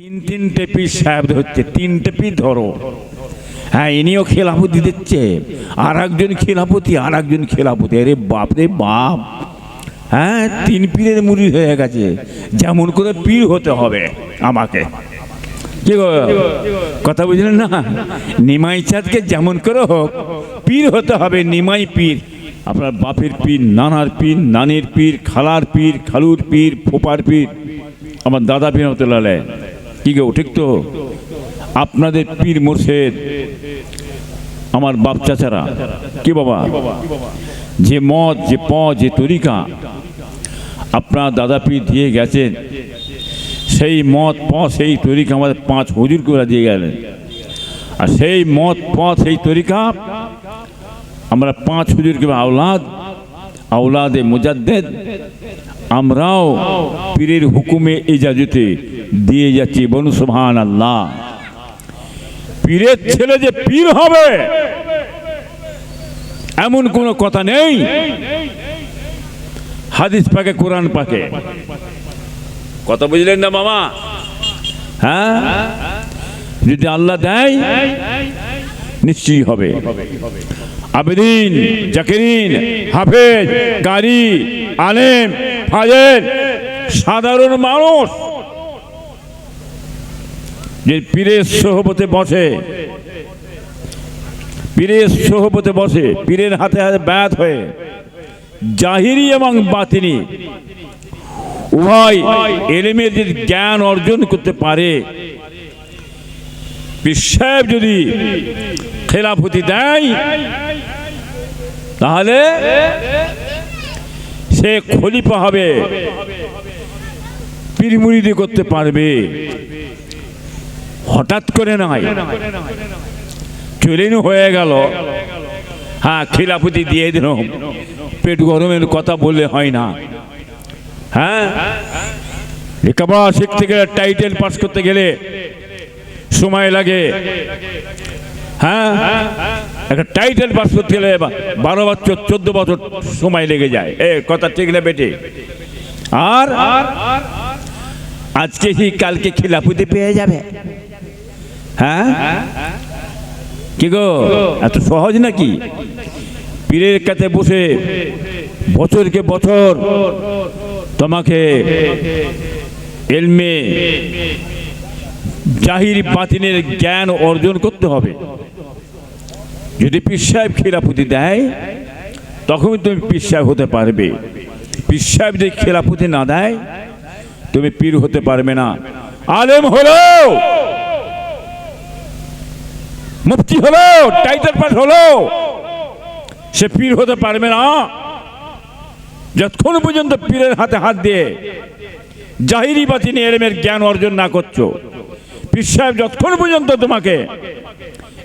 তিন তিনটে পিস সাহেব হচ্ছে তিনটে পিস ধরো। হ্যাঁ ইনিও খেলাপতি দিচ্ছে আর একজন খেলাপতি আর একজন খেলাপতি। আরে বাপ রে বাপ। হ্যাঁ তিন পীরের মুড়ি হয়ে গেছে, যেমন করে পীর হতে হবে আমাকে। কি কথা বুঝলেন না? নিমাই চাঁদকে যেমন করে হোক, পীর হতে হবে নিমাই পীর। আপনার বাপের পীর, নানার পীর, নানির পীর, খালার পীর, খালুর পীর ফোপার পীর। আমার দাদা পীর হতে কি গো, ঠিক তো? আপনাদের পীর মোর্শেদ, আমার বাপ চাচারা। কি বাবা? যে মদ, যে প যে তরিকা আপনার দাদা পীর দিয়ে গেছেন, সেই মদ প সেই তরিকা আমাদের পাঁচ হুজুর করে দিয়ে গেলেন। আর সেই মদ প সেই তরিকা আমরা পাঁচ হুজুরকে আওলাদ, আওলাদে মুজাদ্দেদ, আমরাও পীরের হুকুমে ইজাজতে দিয়ে যাচ্ছি বনু সুবহান আল্লাহ পীরের ছেলে যে পীর হবে, এমন কোনো কথা নেই। হাদিস পাকে, কোরআন পাকে। কথা বুঝলেন না মামা? হ্যাঁ? যদি আল্লাহ দেয়, নিশ্চয়ই হবে। আবেদিন, জাকিরিন, হাফেজ কারি আলেম, ফাজেল, সাধারণ মানুষ। যে পীরের সোহবতে বসে। পীরের সোহবতে বসে, পীরের হাতে হাতে ব্যাত হয়ে। জাহিরি এবং বাতিনি উভয় এলেমের যদি জ্ঞান অর্জন করতে পারে বিশ্বেব যদি খেলাফতি দেয়, তাহলে সে খলিফা হবে পীরমুরিদি করতে পারবে। হঠাৎ করে নয় চলেন হয়ে গেল। হ্যাঁ খিলাফতি দিয়ে দিলাম পেট গরমের কথা বললে হয় না। হ্যাঁ? লেখাপড়া শিখতে গেলে টাইটেল পাস করতে গেলে সময় লাগে। হ্যাঁ? একটা টাইটেল পাস করতে গেলে বারো বছর চোদ্দ বছর সময় লেগে যায়। এ কথা ঠিক না বেটে আর? আজকে কি কালকে খিলাফতি পেয়ে যাবে? হ্যাঁ? কি গো? এত সহজ নাকি? পীরের কাছে বসে বছরকে বছর তোমাকে এলমে জাহির বাতিনের জ্ঞান অর্জন করতে হবে। যদি পীর সাহেব খেলাপুতি দেয়, তখনই তুমি পীর সাহেব হতে পারবে। পীর সাহেব যদি খেলাপুতি না দেয়, তুমি পীর হতে পারবে না। আলেম হলো! মুফতি হলো, টাইটাল পাস হলো। সে পীর হতে পারবে না। যতক্ষণ পর্যন্ত পীরের হাতে হাত দিয়ে জাহিরি বাতিনি এলেমের জ্ঞান অর্জন না করছ, পীর সাহেব যতক্ষণ পর্যন্ত তোমাকে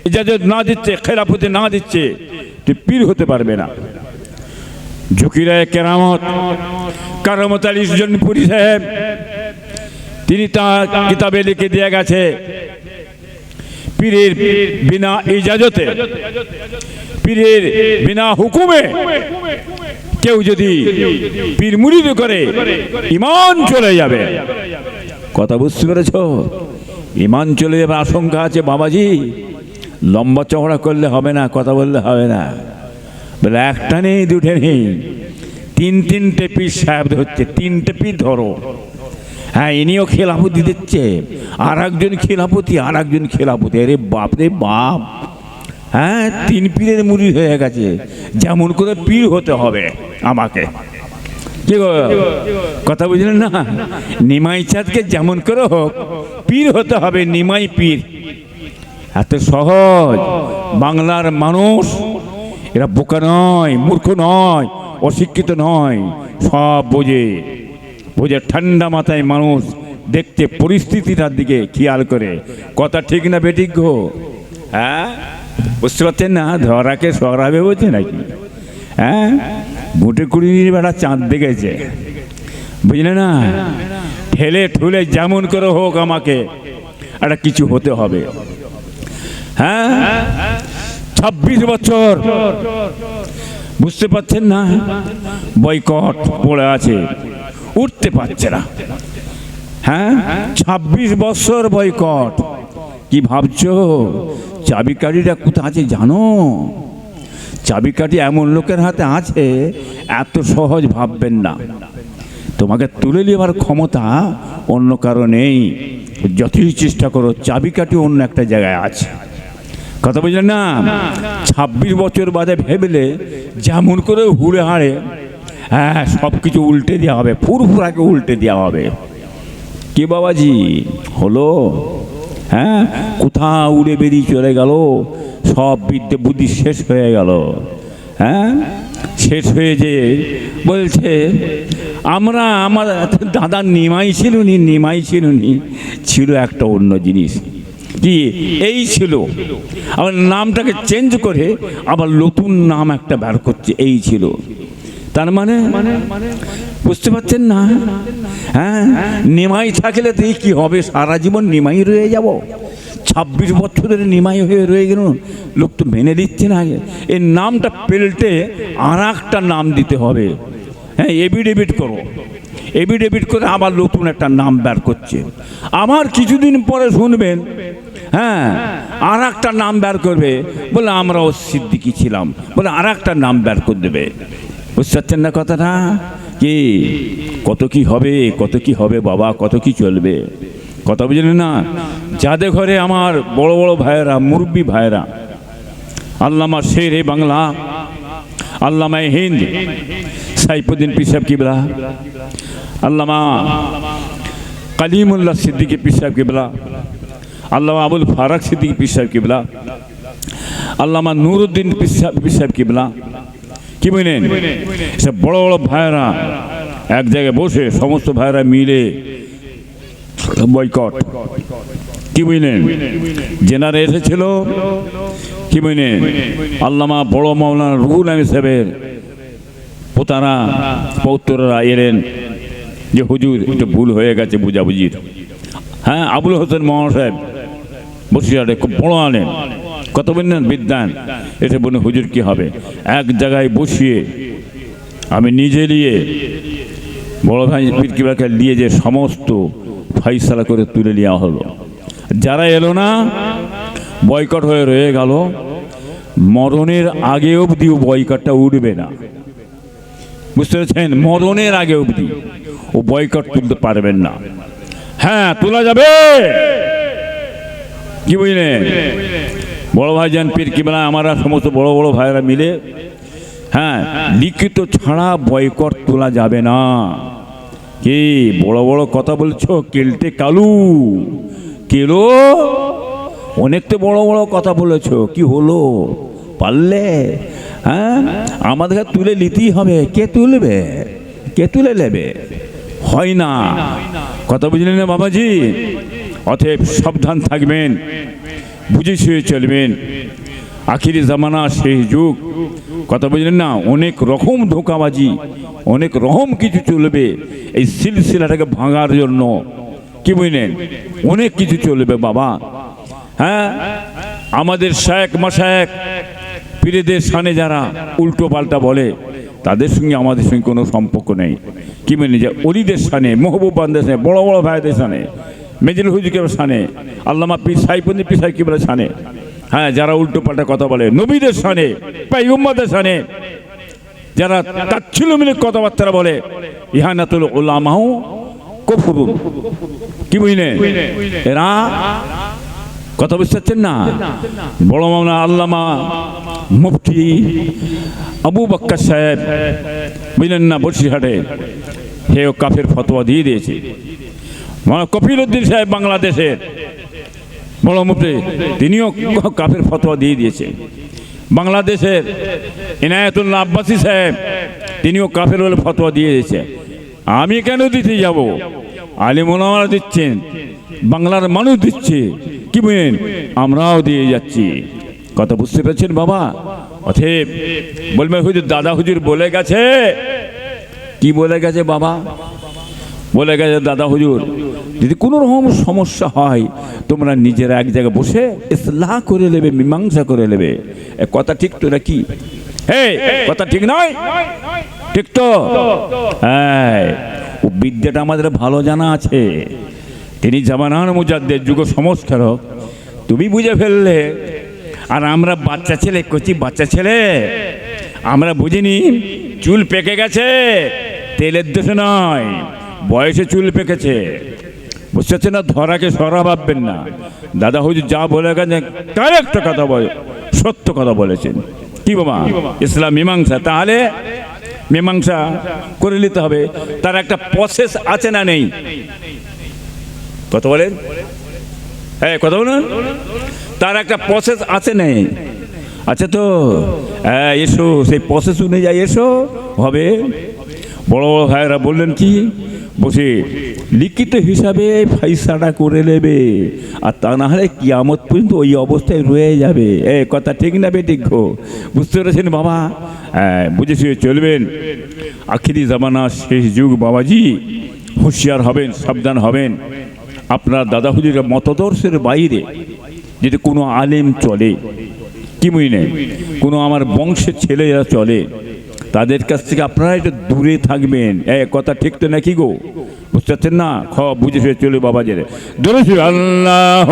ইজাজত না দিচ্ছে, খেলাফতে না দিচ্ছে, তুই পীর হতে পারবে না। ঝুঁকিরায় কেরামত, কারামত আলী জনপুরি সাহেব, তিনি তার কিতাবে লিখে দিয়ে গেছে পীরের বিনা ইজাজতে, পীরের বিনা হুকুমে কেউ যদি পীর মুরিদ করে ইমান চলে যাবে। কথা বুঝতে পেরেছ? ইমান চলে যাবে আশঙ্কা আছে বাবাজি। লম্বা চওড়া করলে হবে না, কথা বললে হবে না। বলে একটা নেই, দুটো নেই। তিন তিনটে পিস সাহেব হচ্ছে, তিনটে পিস ধরো। হ্যাঁ ইনিও খেলাপতি দিচ্ছে। আর একজন খেলাপতি আর একজন খেলাপতি। আরে বাপ রে বাপ। হ্যাঁ তিন পীরের মুড়ি হয়ে গেছে। যেমন করে পীর হতে হবে আমাকে। কি কথা বুঝলেন না? নিমাই চাঁদকে যেমন করে হোক, পীর হতে হবে নিমাই পীর। এত সহজ। বাংলার মানুষ, এরা বোকা নয়, মূর্খ নয়, অশিক্ষিত নয়, সব বোঝে। বোঝে ঠান্ডা মাথায় মানুষ দেখতে পরিস্থিতিটার দিকে খেয়াল করে। কথা ঠিক না বেঠিক গো? হ্যাঁ? বুঝতে পারছেন না? ধরাকে সরাবে বলছে নাকি? হ্যাঁ? বুটে কুড়ির বেড়া চাঁদ দেখেছে। বুঝলে না? ঠেলে ঠুলে যেমন করে হোক আমাকে একটা কিছু হতে হবে। হ্যাঁ? ছাব্বিশ বছর। বুঝতে পারছেন না? বয়কট পড়ে আছে। উঠতে পারছে না। হ্যাঁ? ছাব্বিশ বছর বয়কট। কি ভাবছ? চাবিকাঠিটা কোথা আছে জানো? চাবিকাঠি এমন লোকের হাতে আছে এত সহজ ভাববেন না। তোমাকে তুলে নেবার ক্ষমতা অন্য কারও নেই। যতই চেষ্টা করো চাবিকাঠি অন্য একটা জায়গায় আছে। কথা বুঝলেন না। ছাব্বিশ বছর বাদে ভেবেলে যেমন করে হুড়ে হাড়ে হ্যাঁ সব কিছু উল্টে দেওয়া হবে ফুরফুরাকে উল্টে দেওয়া হবে। কে বাবাজি? হলো? হ্যাঁ কোথা উড়ে বেরিয়ে চলে গেল, সব বিদ্যে বুদ্ধি শেষ হয়ে গেল। হ্যাঁ শেষ হয়ে যে বলছে, আমরা আমার দাদার নিমাই ছিল নি নিমাই ছিল নি ছিল একটা অন্য জিনিস। কি? এই ছিল। আবার নামটাকে চেঞ্জ করে আবার নতুন নাম একটা বের করছে, এই ছিল। তার মানে বুঝতে পারছেন না? হ্যাঁ? নিমাই থাকলে তো এই কি হবে? সারা জীবন নিমাই রয়ে যাব। ছাব্বিশ বছর ধরে নিমাই হয়ে রয়ে গেল। লোক তো মেনে দিচ্ছে না আগে। এই নামটা পেল্টে আর একটা নাম দিতে হবে। হ্যাঁ এভিডেভিট করো। এভিডেভিট করে আবার নতুন একটা নাম বের করছে। আমার কিছুদিন পরে শুনবেন হ্যাঁ আর একটা নাম বের করবে। বলে আমরাও সিদ্দিকি ছিলাম। বলে আর একটা নাম বের করে দেবে। বুঝতে পারছেন না কথাটা? কি? কত কি হবে, কত কি হবে বাবা, কত কি চলবে? কথা বুঝলেন না? যাদের ঘরে আমার বড় বড় ভাইয়েরা, মুরব্বী ভাইয়েরা, আল্লামা শের এ বাংলা আল্লামা হিন্দ, সাইফুদ্দিন পিসাব কিবলা, আল্লামা কালিমুল্লাহ সিদ্দিকি পিসাব কিবলা, আল্লামা আবুল ফারাক সিদ্দিকি পিসাব কিবলা, আল্লামা নুরুদ্দিন পিসাব পিসাব কিবলা কি বুঝলেন সে বড় বড় ভাইয়েরা এক জায়গায় বসে সমস্ত ভাইয়েরা মিলে বয়কট। কি বুঝলেন জেনারে এসেছিল। কি বুঝলেন আল্লামা বড় মাওলানা রুহুল আমিন সাহেবের পোতারা পৌত্ররা এলেন যে, হুজুর, একটু ভুল হয়ে গেছে বুঝাবুঝির। হ্যাঁ আবুল হোসেন মোহাম্মদ সাহেব বসিরহাটে খুব বড় আনেন কত বললেন বিদ্যান? এসে বলে হুজুর কি হবে? এক জায়গায় বসিয়ে আমি নিজে নিয়ে বড় ভাই পীর কিবাকে নিয়ে যে সমস্ত ফাইসালা করে তুলে নেওয়া হলো। যারা এলো না, বয়কট হয়ে রয়ে গেল। মরণের আগে অবধিও বয়কটটা উঠবে না। বুঝতে পেরেছেন? মরণের আগে অবধি ও বয়কট তুলতে পারবেন না। হ্যাঁ তোলা যাবে! কি বুঝলেন? বড় ভাই ভাইজান পীর কিবলা, আমরা সমস্ত বড় বড় ভাইরা মিলে হ্যাঁ লিখিত ছাড়া বয়কট তোলা যাবে না। কি বড় বড় কথা বলছো? কেলটে কালু। কেলো? অনেক তো বড় বড় কথা বলেছ, কি হলো? পারলে হ্যাঁ? আমাদেরকে তুলে নিতেই হবে। কে তুলবে? কে তুলে নেবে? হয় না। কথা বুঝলেন না বাবাজি? অতএব সাবধান থাকবেন। বুঝে শুয়ে চলবেন। আখিরি জামানা শেষ যুগ। কথা বুঝলেন না? অনেক রকম ধোকাবাজি, অনেক রকম কিছু চলবে এই সিলসিলাটাকে ভাঙার জন্য। কি বুঝলেন? অনেক কিছু চলবে বাবা। হ্যাঁ? আমাদের শেখ মাসায়েক পীরেদের সানে যারা উল্টো পাল্টা বলে, তাদের সঙ্গে আমাদের সঙ্গে কোনো সম্পর্ক নেই। কি মেনে যে অলিদের সানে মহবুবানদের সানে, বড় বড় ভাইদের সানে। মেজুল হুজুকের সানে আল্লামা পীর সাইপুদ্দিন পীর সাহেব কিবলা সানে হ্যাঁ যারা উল্টো পাল্টা কথা বলে, নবীদের সানে পাইম্মাদের সানে যারা তাচ্ছিল মিলে কথাবার্তা বলে, ইহানাতুল উলামাও কফুরুন। কি বুঝলে এরা কথা বুঝতে পারছেন না? বড় মামলা আল্লামা মুফতি আবু বাক্কার সাহেব, বুঝলেন না বসিরহাটে? হেও কাফের ফতোয়া দিয়ে দিয়েছে। কপিল উদ্দিন সাহেব বাংলাদেশের। বড় মুফতি, তিনিও কাফের ফতোয়া দিয়ে দিয়েছে বাংলাদেশের ইনায়তুল্লাহ আব্বাসী সাহেব, তিনিও কাফের বলে ফতোয়া দিয়ে দিয়েছে আমি কেন দিতে যাব? আলিমোলামারা দিচ্ছেন, বাংলার মানুষ দিচ্ছে। কি বুঝেন আমরাও দিয়ে যাচ্ছি। কথা বুঝতে পেরেছেন বাবা? অথেব বলবে হুজুর, দাদা হুজুর বলে গেছে। কি বলে গেছে বাবা? বলে গেছে, দাদা হুজুর, যদি কোনো রকম সমস্যা হয়, তোমরা নিজেরা এক জায়গায় বসে ইসলাহ করে নেবে, মীমাংসা করে নেবে। কথা ঠিক তো নাকি? হে, কথা ঠিক নয়? ঠিক তো? হ্যাঁ ও বিদ্যাটা আমাদের ভালো জানা আছে। তিনি জামানান মুজাদ্দের যুগ সংস্কারক তুমি বুঝে ফেললে। আর আমরা বাচ্চা ছেলে, কচি বাচ্চা ছেলে, আমরা বুঝিনি, চুল পেকে গেছে, তেলের দোষে নয়। বয়সে চুল পেকেছে। বুঝতে পারছেন না, ধরাকে সরা ভাববেন না। দাদা হুজুর যা বলে গেছেন তার একটা কথা বল, সত্য কথা বলেছেন। কি বাবা? ইসলাম মীমাংসা। তাহলে মীমাংসা করে নিতে হবে। তার একটা প্রসেস আছে না নেই? কথা বলেন। হ্যাঁ কথা বলুন। তার একটা প্রসেস আছে নেই? আচ্ছা তো হ্যাঁ এসো। সেই প্রসেস অনুযায়ী এসো। হবে। বড় বড় ভাইয়েরা বললেন কি বসে লিখিত হিসাবে ফাইসাটা করে নেবে, আর তা না হলে কিয়ামত পর্যন্ত ওই অবস্থায় রয়ে যাবে। এ কথা ঠিক না বেঠিক গো বুঝতে পেরেছেন বাবা? হ্যাঁ বুঝেছি চলবেন। আখিরি জামানা শেষ যুগ বাবাজি, হুঁশিয়ার হবেন, সাবধান হবেন। আপনার দাদা মতদর্শের বাইরে যদি কোনো আলেম চলে, কি মুই বুঝলেন কোনো আমার বংশের ছেলেরা চলে তাদের কাছ থেকে আপনারা একটু দূরে থাকবেন। এ, কথা ঠিক তো নাকি গো? বুঝতে পারছেন না? খ, বুঝে শুয়ে চলে বাবা জেরে দূরে আল্লাহ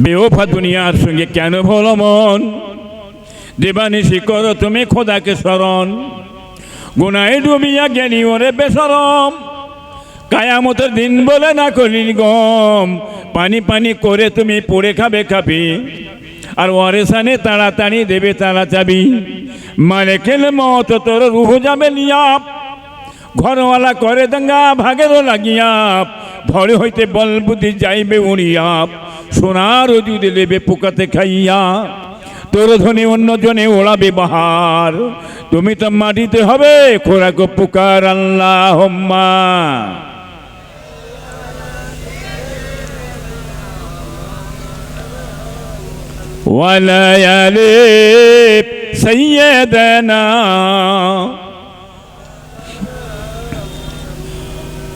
বেওফা দুনিয়ার সঙ্গে কেন ভলো মন দেবানিশি করো তুমি খোদাকে স্মরণ। গুনায় ডুবিয়া জ্ঞানী ওরে বেসরম। কায়ামতের দিন বলে না করিল গম। পানি পানি করে তুমি পড়ে খাবে খাবি। আর ওয়ারেসানে তাড়াতাড়ি দেবে তারা চাবি। মানে খেলে মত তোর রুহ যাবে নিয়াপ। ঘরওয়ালা করে দাঙ্গা ভাগেরও লাগিয়াপ। ভরে হইতে বল বুদ্ধি যাইবে উড়িয়াপ। সোনার যদি লেবে পোকাতে খাইয়া তোর ধনে অন্য জনে ওড়াবে বাহার তুমি তো মাটিতে হবে খোরাক পুকার আল্লাহ হোম্মা وليالي سيدنا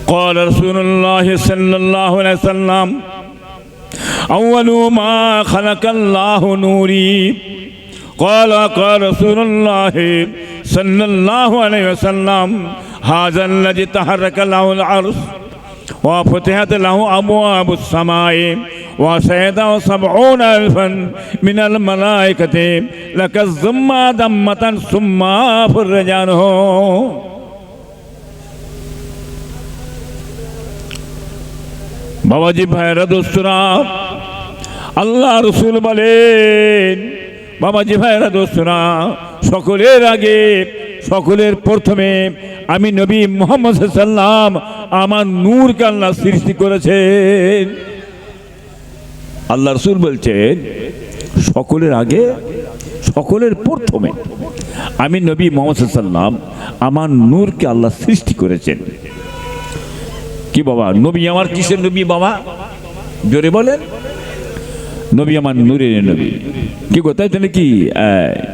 قال رسول الله صلى الله عليه وسلم أول ما خلق الله نوري قال قال رسول الله صلى الله عليه وسلم هذا الذي تحرك له العرش وفتحت له أبواب السماء وسيده سبعون ألفا من الملائكة لك الزم دمة ثم فرج বাবাজি ভাইরা দোস্তরা, আল্লাহ রসুল বলেন, বাবাজি ভাইরা দোস্তরা, সকলের আগে, সকলের প্রথমে আমি নবী মোহাম্মদ সাল্লাম আমার নূরকে আল্লাহ সৃষ্টি করেছেন। আল্লাহ রসুল বলছেন, সকলের আগে, সকলের প্রথমে আমি নবী মোহাম্মদ সাল্লাম আমার নূরকে আল্লাহ সৃষ্টি করেছেন। কি বাবা? নবী আমার কিসের নবী বাবা? জোরে বলেন। নবী আমার নূরের নবী। কি তাই তো নাকি এই।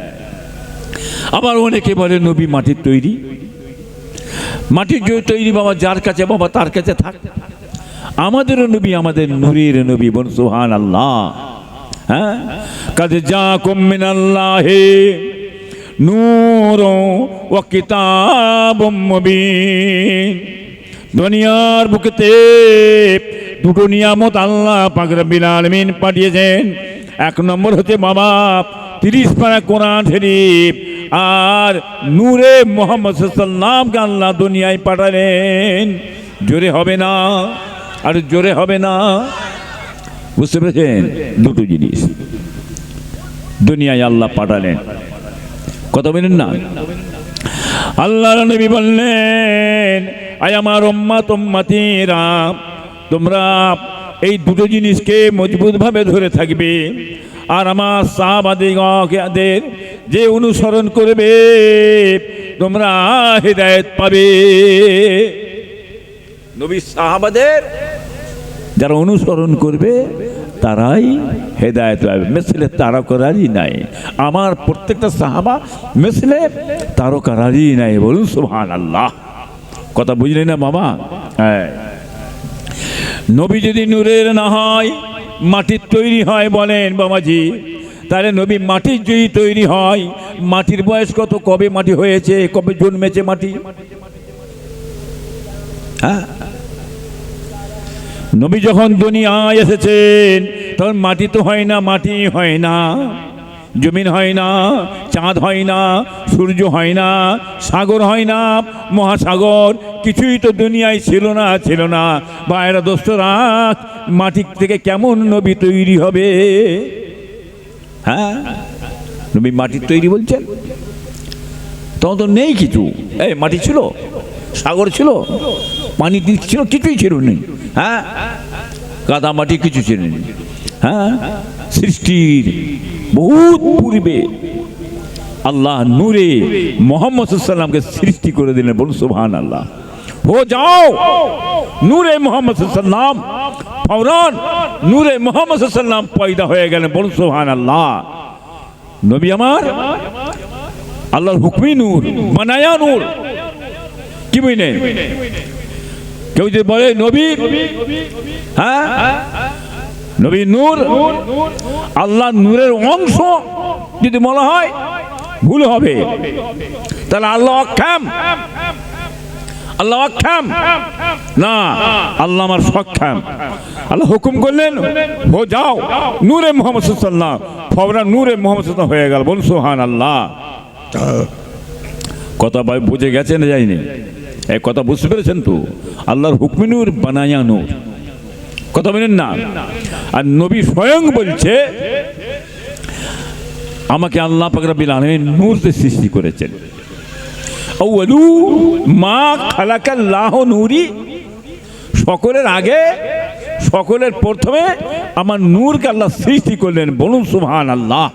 আবার অনেকে বলে নবী মাটির তৈরি। মাটির যে তৈরি বাবা, যার কাছে বাবা, তার কাছে থাক। আমাদেরও নবী, আমাদের নূরের নবী বন সুহান আল্লাহ হ্যাঁ? কাজে যা কমিন আল্লাহ নূর ও কিতাব মুবিন। দুনিয়ার বুকেতে দুটো নিয়ামত আল্লাহ পাকরা আলমিন পাঠিয়েছেন। এক নম্বর হচ্ছে বাবা, তিরিশ পারা কোরআন শরীফ আর নূরে মোহাম্মদ সাল্লামকে আল্লাহ দুনিয়ায় পাঠালেন। জোরে হবে না? আর জোরে হবে না? বুঝতে পেরেছেন? দুটো জিনিস। দুনিয়ায় আল্লাহ পাঠালেন। কত বলেন না? আল্লাহ নবী বললেন, আয় আমার উম্মাত উম্মাতিরা, তোমরা এই দুটো জিনিসকে মজবুতভাবে ধরে থাকবে। আর আমার সাহাবাদিগদের যে অনুসরণ করবে, তোমরা হৃদায়ত পাবে। নবী সাহাবাদের যারা অনুসরণ করবে তারাই হেদায়ত পাবে। মেসলে তারা করারই নাই। আমার প্রত্যেকটা সাহাবা মেসলে তারও করারই নাই বলুন সুহান আল্লাহ কথা বুঝলি না বাবা হ্যাঁ। নবী যদি নূরের না হয় মাটির তৈরি হয় বলেন বাবাজি। তাহলে নবী মাটির যদি তৈরি হয়, মাটির বয়স কত? কবে মাটি হয়েছে? কবে জন্মেছে মাটি? হ্যাঁ? নবী যখন দুনিয়ায় এসেছেন, তখন মাটি তো হয় না, মাটি হয় না। জমিন হয় না, চাঁদ হয় না, সূর্য হয় না, সাগর হয় না, মহাসাগর। কিছুই তো দুনিয়ায় ছিল না ছিল না। বাইরা দোস্তরা, মাটি থেকে কেমন নবী তৈরি হবে? হ্যাঁ? নবী মাটির তৈরি বলছেন? তখন তো নেই কিছু। এই, মাটি ছিল, সাগর ছিল, পানি ছিল, কিছুই ছিল নেই। হ্যাঁ? কাদা মাটি কিছু নেই হ্যাঁ? সৃষ্টির বহুত পূর্বে আল্লাহ নূরে মোহাম্মদ সাল্লামকে সৃষ্টি করে দিলেন বলুন সুবহান আল্লাহ হো যাও! নূরে মোহাম্মদ সাল্লাম ফৌরান নূরে মোহাম্মদ সাল্লাম পয়দা হয়ে গেলেন বলুন সুবহান আল্লাহ নবী আমার, আল্লাহর হুকমি নূর বানায়া নূর। কি বুঝলেন কেউ যদি বলে নবী হ্যাঁ? নবী নূর, আল্লাহ নূরের অংশ যদি বলা হয়, ভুল হবে। তাহলে আল্লাহ অক্ষম। আল্লাহ অক্ষম। না, আল্লাহ আমার সক্ষম। আল্লাহ হুকুম করলেন, হো, যাও, নূরে মোহাম্মদ সাল্লাম ফবরা নূরে মোহাম্মদ সাল্লাম হয়ে গেল। বলুন সোহান আল্লাহ কথা ভাই বুঝে গেছে না যায়নি? এই কথা বুঝতে পেরেছেন তো? আল্লাহর হুকমিনুর বানায়া নূর কথা বলেন না। আর নবী স্বয়ং বলছে, আমাকে আল্লাহ পাকরাবিল আলমিন নূরতে সৃষ্টি করেছেন। আউয়ালু মা খালাকাল্লাহ নূরি। সকলের আগে, সকলের প্রথমে আমার নূরকে আল্লাহ সৃষ্টি করলেন বলুন সুবহান আল্লাহ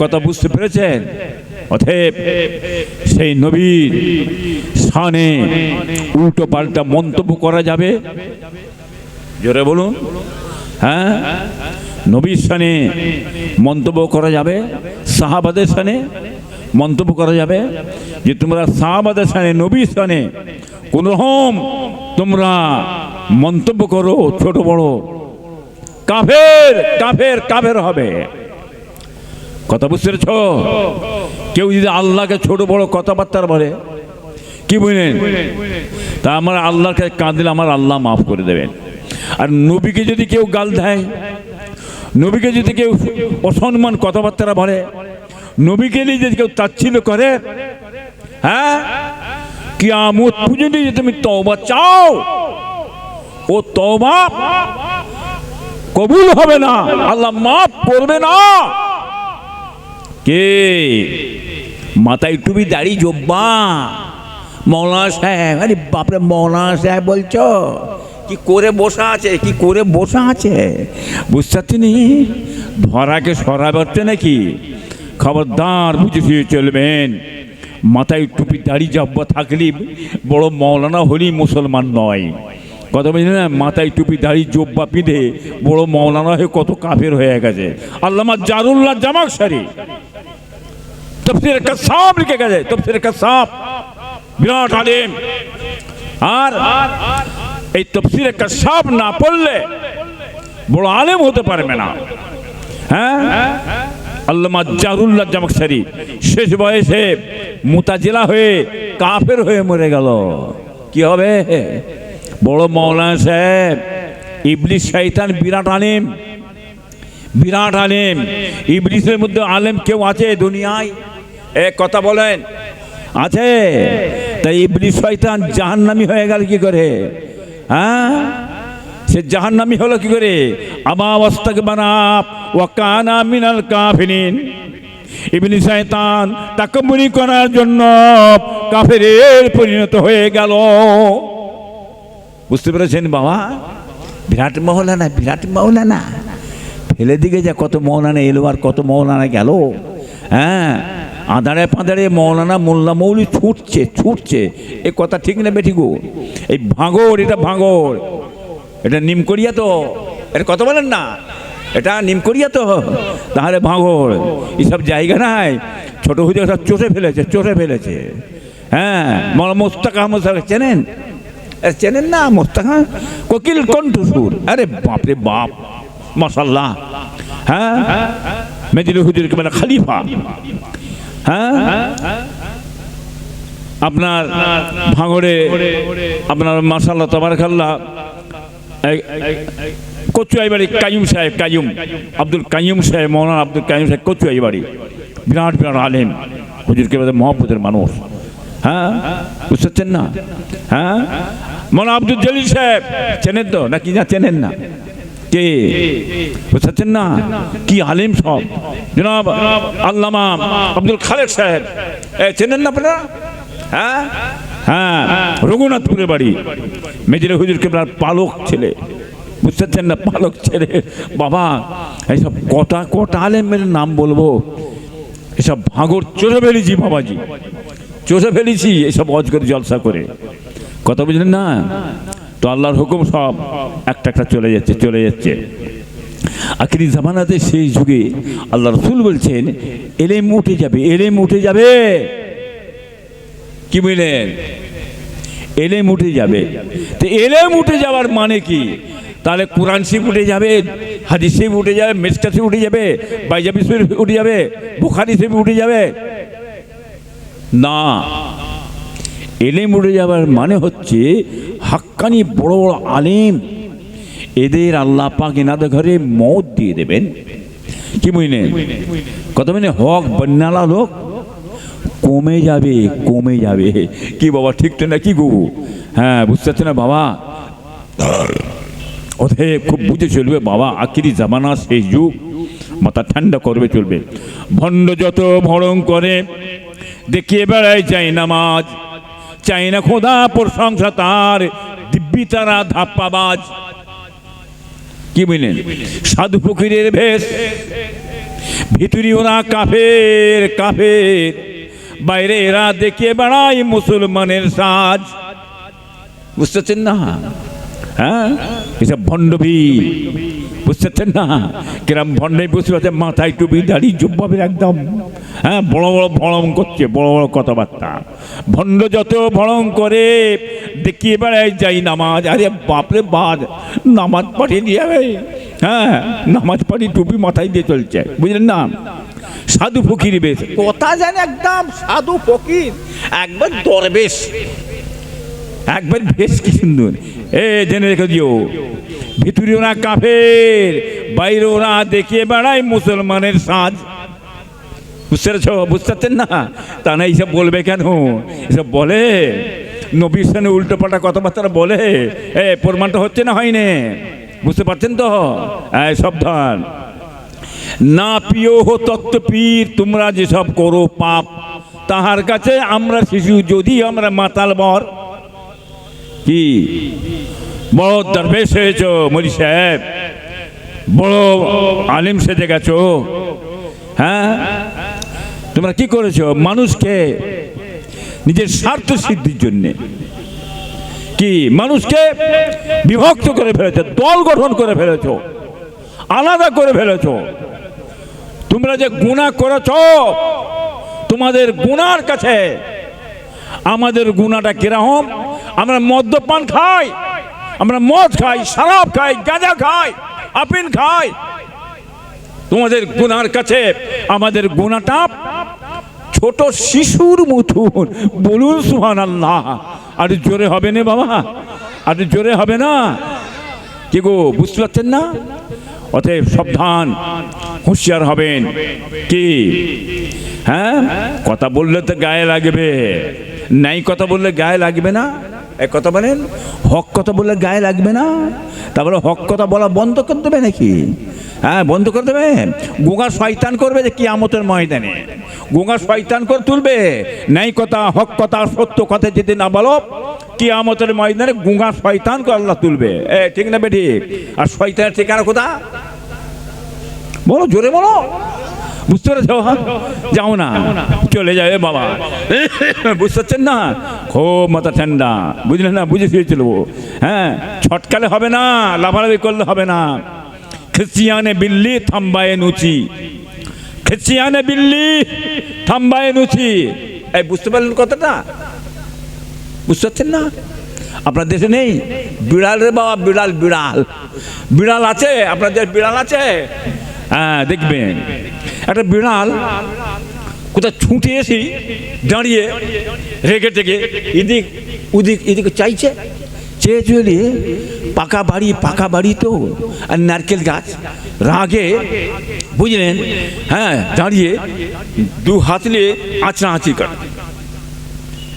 কথা বুঝতে পেরেছেন? অতএব সেই নবীর সানে উল্টো পাল্টা মন্তব্য করা যাবে। জোরে বলুন। হ্যাঁ? নবীর সানে মন্তব্য করা যাবে। সাহাবাদের সানে মন্তব্য করা যাবে যে তোমরা সাহাবাদের সানে, নবীর কোন রকম তোমরা মন্তব্য করো, ছোট বড়। কাফের কাফের কাফের হবে। কথা বুঝতে পেরেছ? কেউ যদি আল্লাহকে ছোট বড় কথাবার্তার বলে, কি বুঝলেন? তা আমার আল্লাহকে কাঁদলে আমার আল্লাহ মাফ করে দেবেন। আর নবীকে যদি কেউ গাল দেয়, নবীকে যদি কেউ অসম্মান কথাবার্তা বলে, নবীকে নিয়ে যদি কেউ তাচ্ছিল্য করে হ্যাঁ? কিয়ামত পর্যন্ত যদি তুমি তওবা চাও, ও তওবা কবুল হবে না, আল্লাহ মাফ করবে না। কে? মাথায় টুপি, দাড়ি, জব্বা। মৌলানা সাহেব, আরে বাপরে, মৌলানা সাহেব বলছো? কি করে বসা আছে? কি করে বসা আছে? বুঝতে পারছিনি ধরাকে সরা করতে নাকি? খবরদার বুঝে শুয়ে চলবেন। মাথায় টুপি, দাড়ি, জব্বা থাকলে বড় মৌলানা হলেই মুসলমান নয়। কথা বুঝলি না? মাথায় টুপি, দাড়ি, জব্বা পিঁধে বড় মৌলানা হয়ে কত কাফের হয়ে গেছে। আল্লামা জারুল্লাহ জামাক সারি। তফসির কাসাব লিখে গেছে তফসির কাসাব বিরাট আলিম আর এই তফসিরে কাসাব না পড়লে বড় আলেম হতে পারবে না হ্যাঁ আল্লামা জারুল্লাহ জামাকসারি শেষ বয়সে মুতাজিলা হয়ে কাফের হয়ে মরে গেল কি হবে বড় মৌলানা সাহেব ইবলিশ শৈতান বিরাট আলিম বিরাট আলেম ইবলিসের মধ্যে আলেম কেউ আছে দুনিয়ায় এ কথা বলেন। আছে? তাই ইবলিস শয়তান জাহান্নামি হয়ে গেল কি করে? হ্যাঁ? সে জাহান্নামি হলো কি করে? আমাবস্তাকে বানাপ ও কানা মিনাল কাফিরিন। ইবলিস শয়তান তাকবুরি করার জন্য কাফেরের পরিণত হয়ে গেল। বুঝতে পেরেছেন বাবা? বিরাট মহলানা বিরাট মহলানা। ফেলে দিকে যা কত মৌলানা এলো আর কত মৌলানা গেল। হ্যাঁ? আদারে পাঁদারে মৌলানা মোল্লা মৌলি ছুটছে ছুটছে। এ কথা ঠিক না বেঠি এই ভাঙর, এটা ভাঙর। এটা নিম করিয়া তো। এটা কথা বলেন না? এটা নিম করিয়া তো। তাহলে ভাঙর। এইসব জায়গা নাই। ছোট হুজুর সব চষে ফেলেছে চষে ফেলেছে। হ্যাঁ মোস্তাক আহমদ সাহেব চেনেন? চেনেন না মোস্তাক? কোকিল কণ্ঠসুর। আরে বাপরে বাপ মাসাল্লাহ হ্যাঁ মেজিল হুজুর মানে খালিফা। হ্যাঁ? আপনার ভাঙড়ে, আপনার মাসাল্লাহ তবারকাল্লাহ কচুয়াই বাড়ি কাইম সাহেব কাইম আব্দুল কাইম সাহেব, মৌলানা আব্দুল কাইম সাহেব কচুয়াই বাড়ি বিরাট বিরাট আলেম। হুজুরকে বাদে মহব্বতের মানুষ। হ্যাঁ? বুঝতে পারছেন না? হ্যাঁ? মৌলানা আব্দুল জলিল সাহেব, চেনেন তো? না কি না চেনেন না? কে? বুঝতে পারছেন না? কি আলেম সব? জনাব আল্লামা আব্দুল খালেদ সাহেব। চেনেন না আপনারা? হ্যাঁ? হ্যাঁ রঘুনাথপুরের বাড়ি। মেজির হুজুর কেবলার পালক ছেলে। বুঝতে পারছেন না? পালক ছেলে। বাবা, এইসব কটা কটা আলেমের নাম বলব? এসব ভাঙর চষে ফেলেছি বাবাজি। চষে ফেলেছি এসব অজগর জলসা করে। কথা বুঝলেন না? তো আল্লাহর হুকুম সব একটা একটা চলে যাচ্ছে চলে যাচ্ছে। আখিরি জামানাতে সেই যুগে আল্লাহ রসুল বলছেন, এলেম উঠে যাবে, এলেম উঠে যাবে। কি বললেন? এলেম উঠে যাবে। তো এলেম উঠে যাওয়ার মানে কি? তাহলে কোরআন শিব উঠে যাবে, হাদিস শিব উঠে যাবে মেসকা শিব উঠে যাবে বাইজাবি শিব উঠে যাবে, বুখারি শিব উঠে যাবে। না। এলেম উঠে যাওয়ার মানে হচ্ছে হাক্কানি বড় বড় আলেম। এদের আল্লাহ পাক এনাদের ঘরে মত দিয়ে দেবেন। কি বুঝলেন কত মানে হক বন্যালা লোক। কমে যাবে কমে যাবে। কি বাবা, ঠিক তো না কি গো? হ্যাঁ বুঝতে পারছ না বাবা? ওদের খুব বুঝে চলবে বাবা, আখিরি জামানা সেই যুগ। মাথা ঠান্ডা করবে, চলবে। ভণ্ড যত ভরং করে, দেখিয়ে বেড়ায় চাই নামাজ। চাই না খোদা প্রশংসা তার। দিব্যি তারা ধাপ্পাবাজ। কি বুঝলেন সাধু ফকিরের ভেষ। ভিতরি ওরা কাফের কাফের। বাইরে এরা দেখিয়ে বেড়ায় মুসলমানের সাজ। বুঝতে পারছেন না? হ্যাঁ? এসব ভণ্ডবি বুঝতে পারছেন না? কিরম ভণ্ডে বসে আছে, মাথায় টুপি, দাড়ি, জব্বাবের একদম হ্যাঁ বড় বড় ভড়ং করছে, বড় বড় কথাবার্তা। ভণ্ড যত ভড়ং করে দেখিয়ে বেড়ায় যাই নামাজ। আরে বাপরে বাদ, নামাজ পাঠিয়ে দিয়ে হ্যাঁ নামাজ পাঠিয়ে টুপি মাথায় দিয়ে চলছে, বুঝলেন না? সাধু ফকির বেশ। কথা জানে একদম সাধু ফকির, একবার দরবেশ। একবার বেশ কি সুন্দর এ জেনে রেখে দিও ভিতরে ওরা কাফের বাইরে ওরা দেখিয়ে বেড়ায় মুসলমানের সাজ। বুঝতে পেরেছ? বুঝতে পারছেন না? তা না এইসব বলবে কেন? এসব বলে? নবীর সামনে উল্টো পাল্টা কথাবার্তা বলে? এ, প্রমাণটা হচ্ছে না হয়নি? বুঝতে পারছেন তো? এই সাবধান। না প্রিয় হো তত্ত্ব পীর তোমরা যেসব করো পাপ, তাহার কাছে আমরা শিশু, যদি আমরা মাতাল বর কি? বড় দরবেশ হয়েছ মরি সাহেব। বড় আলিম সেজে গেছো। হ্যাঁ? তোমরা কি করেছ? মানুষকে নিজের স্বার্থ সিদ্ধির জন্যে। কি? মানুষকে বিভক্ত করে ফেলেছো, দল গঠন করে ফেলেছ, আলাদা করে ফেলেছ। তোমরা যে গুণা করেছ, তোমাদের গুনার কাছে আমাদের গুণাটা কীরকম? আমরা মদ্যপান খাই, আমরা মদ খাই, শরাব খাই, গাঁজা খাই আপিন খাই। তোমাদের গুনার কাছে আমাদের গুণাটা ছোট শিশুর মতন। বলুন সুহান আল্লাহ আর জোরে হবে না বাবা? আর জোরে হবে না? কি গো, বুঝতে পারছেন না? অতএব সাবধান, হুঁশিয়ার হবেন। কি? হ্যাঁ? কথা বললে তো গায়ে লাগবে। নাই কথা বললে গায়ে লাগবে না? এক কথা বলেন, হক কথা বললে গায়ে লাগবে না? তারপরে হক কথা বলা বন্ধ করে দেবে নাকি? হ্যাঁ বন্ধ করে দেবে? গোঙা শয়তান করবে যে কিয়ামতের ময়দানে। গোঙা শয়তান করে তুলবে। নাই কথা, হক কথা, সত্য কথা যদি না বলো, কিয়ামতের ময়দানে গুঙ্গা শয়তান করে আল্লাহ তুলবে। এ, ঠিক না বেঠি আর শয়তানের ঠিকানা কোথা বলো, জোরে বলো। বুঝতে পেরেছ? যাও না। চলে যাবে বাবা। বুঝতে পারছেন না? খুব মাথা ঠান্ডা। বুঝলেন না? বুঝে শুয়ে চলবো হ্যাঁ ছটকালে হবে না, লাফালাফি করলে হবে না। খ্রিস্টিয়ানে বিল্লি, থাম্বায়ে নুচি। খ্রিস্টিয়ানে বিল্লি, থাম্বায়ে নুচি। এই, বুঝতে পারলেন কথাটা? বুঝতে পারছেন না? আপনার দেশে নেই? বিড়াল রে বাবা, বিড়াল বিড়াল। বিড়াল আছে? আপনার দেশ বিড়াল আছে? হ্যাঁ দেখবেন। একটা বিড়াল কোথাও ছুটে এসি দাঁড়িয়ে রেগে টেগে এদিক ওদিক এদিকে চাইছে। চেয়ে চলে পাকা বাড়ি পাকা বাড়ি তো, আর নারকেল গাছ। রাগে বুঝলেন হ্যাঁ দাঁড়িয়ে দু হাত নিয়ে আঁচড়া আঁচি করে।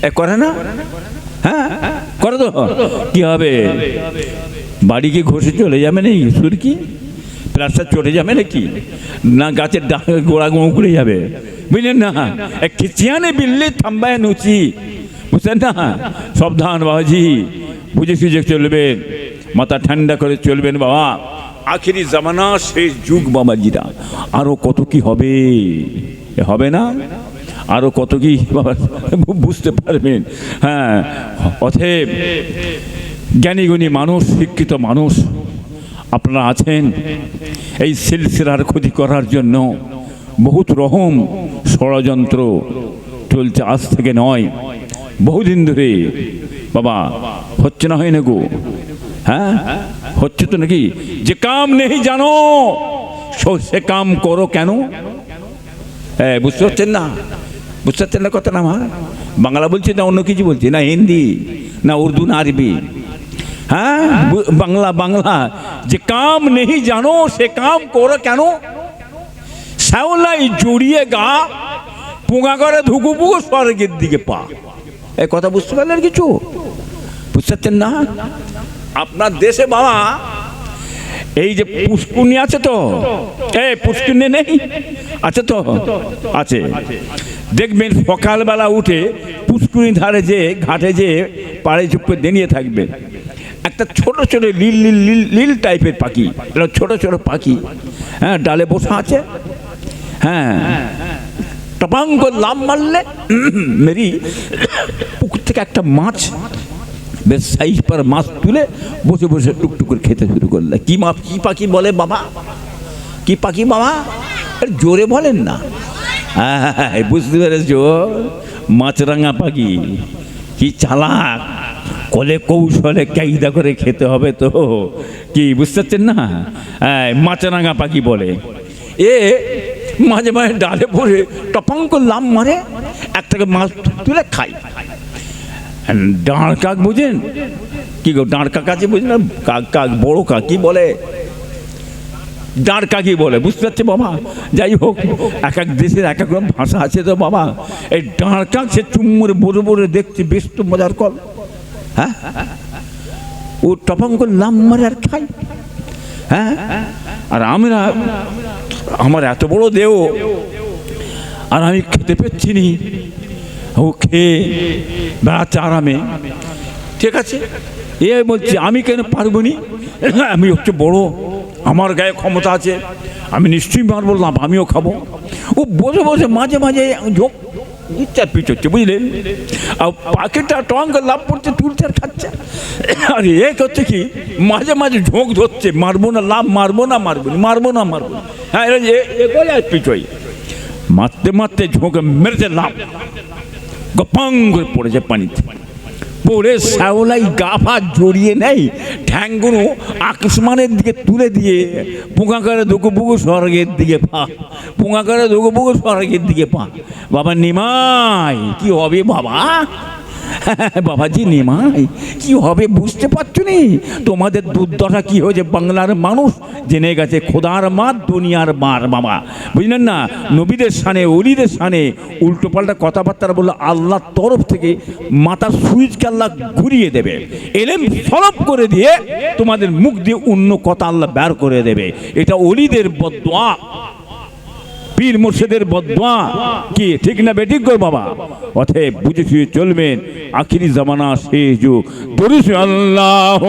এ করে না? হ্যাঁ করে তো। কি হবে? বাড়ি কি ঘষে চলে যাবে নাকি? সুরকি? প্লাস্টার চলে যাবে নাকি? না গাছের গোড়া উকড়ে যাবে। বুঝলেন না? খিচিয়ানে বিল্লি থাম্বায় নুচি। বুঝলেন না? সাবধান বাবাজি, বুঝে সুঝে চলবেন। মাথা ঠান্ডা করে চলবেন বাবা। আখিরি জামানা শেষ যুগ বাবাজিরা। আরও কত কি হবে? হবে না? আরও কত কি বাবা, বুঝতে পারবেন। হ্যাঁ অথব জ্ঞানীগুণী মানুষ, শিক্ষিত মানুষ আপনারা আছেন এই সিলসিলার ক্ষতি করার জন্য বহুত রকম ষড়যন্ত্র চলছে আজ থেকে নয়, বহুদিন ধরে। বাবা, হচ্ছে না হয় না গো? হ্যাঁ? হচ্ছে তো নাকি? যে কাম নেই জানো, সে কাম করো কেন? হ্যাঁ বুঝতে পারছেন না? বুঝতে পারছেন না কথা না আমার? বাংলা বলছি না অন্য কিছু বলছি? না হিন্দি, না উর্দু, না আরবি। হ্যাঁ বাংলা বাংলা। যে কাম নেই জানো সে কাম করো কেন? শ্যাওলাই জড়িয়ে গা পোঙা করে ধুকুপু স্বর্গের দিকে পা। এই কথা বুঝতে পারলেন কিছু? বুঝতে পারছেন না? আপনার দেশে বাবা এই যে পুষ্কুনি আছে তো? এ পুষ্কুনি নেই? আছে তো? আছে। দেখবেন সকালবেলা উঠে পুষ্কুনি ধারে যে ঘাটে যে পাড়ে চুপ করে দাঁড়িয়ে থাকবেন। একটা ছোট ছোট লীল লীল লীল লীল টাইপের পাখি। ছোট ছোট পাখি। হ্যাঁ ডালে বসা আছে। হ্যাঁ টপাং করে লাভ মারলে, মেরি, পুকুর থেকে একটা মাছ, বেশ সাইজ পার মাছ তুলে বসে বসে টুকটুক করে খেতে শুরু করলে। কি মাছ, কি পাখি বলে বাবা? কি পাখি বাবা? জোরে বলেন না। হ্যাঁ বুঝতে পেরেছ? মাছরাঙা পাখি। কি চালাক। কলে কৌশলে কায়দা করে খেতে হবে তো। কি, বুঝতে পারছেন না? মাছরাঙা পাখি বলে। এ, মাঝে মাঝে ডালে পড়ে টপাং লাম মারে একটাকে মাছ তুলে খাই ডাঁড় কাক বুঝেন? কি গো, ডাঁড় কাক আছে বুঝলেন? না? কাক কাক, বড় কাক কি বলে? ডাঁড় কাকি বলে, বুঝতে পারছি বাবা? যাই হোক, এক এক দেশের এক এক রকম ভাষা আছে তো বাবা। এই ডাঁড় কাক সে চুম্মুরে বড়ে বড়ে দেখছি, বেশ তো মজার কল। হ্যাঁ? ও টপাং করে লাম মারে আর খাই হ্যাঁ? আর আমরা, আমার এত বড় দেহ, আর আমি খেতে পেচ্ছি নি। ও খেয়ে বেড়াচ্ছে আরামে। ঠিক আছে? এ বলছি, আমি কেন পারব নি? আমি হচ্ছে বড়। আমার গায়ে ক্ষমতা আছে। আমি নিশ্চয়ই মারবো লাভ আমিও খাব। ও বসে বসে মাঝে মাঝে ঝোঁক ইচ্ছার পিচ হচ্ছে বুঝলেন আর পাখিটা টঙ্গ লাভ পড়ছে তুলছে খাচ্ছে। আর এ হচ্ছে কি, মাঝে মাঝে ঝোঁক ধরছে, মারবো না লাভ, মারবো না মারবো না মারবো না মারবো হ্যাঁ এরা এ- এ করে আর পিছই মারতে মারতে ঝোঁকে মেরেছে লাভ। গপাং করে পড়েছে পানিতে। পড়ে শ্যাওলাই গাফা জড়িয়ে নেয় ঠ্যাংগুলো আকসমানের দিকে তুলে দিয়ে পোঁকাকারে করে দুকু পুকু স্বর্গের দিকে পা পোঁকাকারে করে দুকু পুকু স্বর্গের দিকে পা বাবা নিমাই, কি হবে বাবা? বাবাজি নিমাই, কি হবে বুঝতে পারছ নি? তোমাদের দুর্দশা কি হয়েছে বাংলার মানুষ? জেনে গেছে খোদার মার দুনিয়ার মার বাবা। বুঝলেন না? নবীদের সানে, অলিদের সানে উল্টো পাল্টা কথাবার্তা বললে আল্লাহর তরফ থেকে মাথার সুইচকে আল্লাহ ঘুরিয়ে দেবে। এলেম সলভ করে দিয়ে তোমাদের মুখ দিয়ে অন্য কথা আল্লাহ বের করে দেবে। এটা অলিদের বদোয়া। পীর মুর্শিদের বদমা। কি, ঠিক না বেঠিক গো বাবা। অতএব বুঝে শুয়ে চলবেন। আখিরি জামানা শেষ যুগ। দরুস আল্লাহ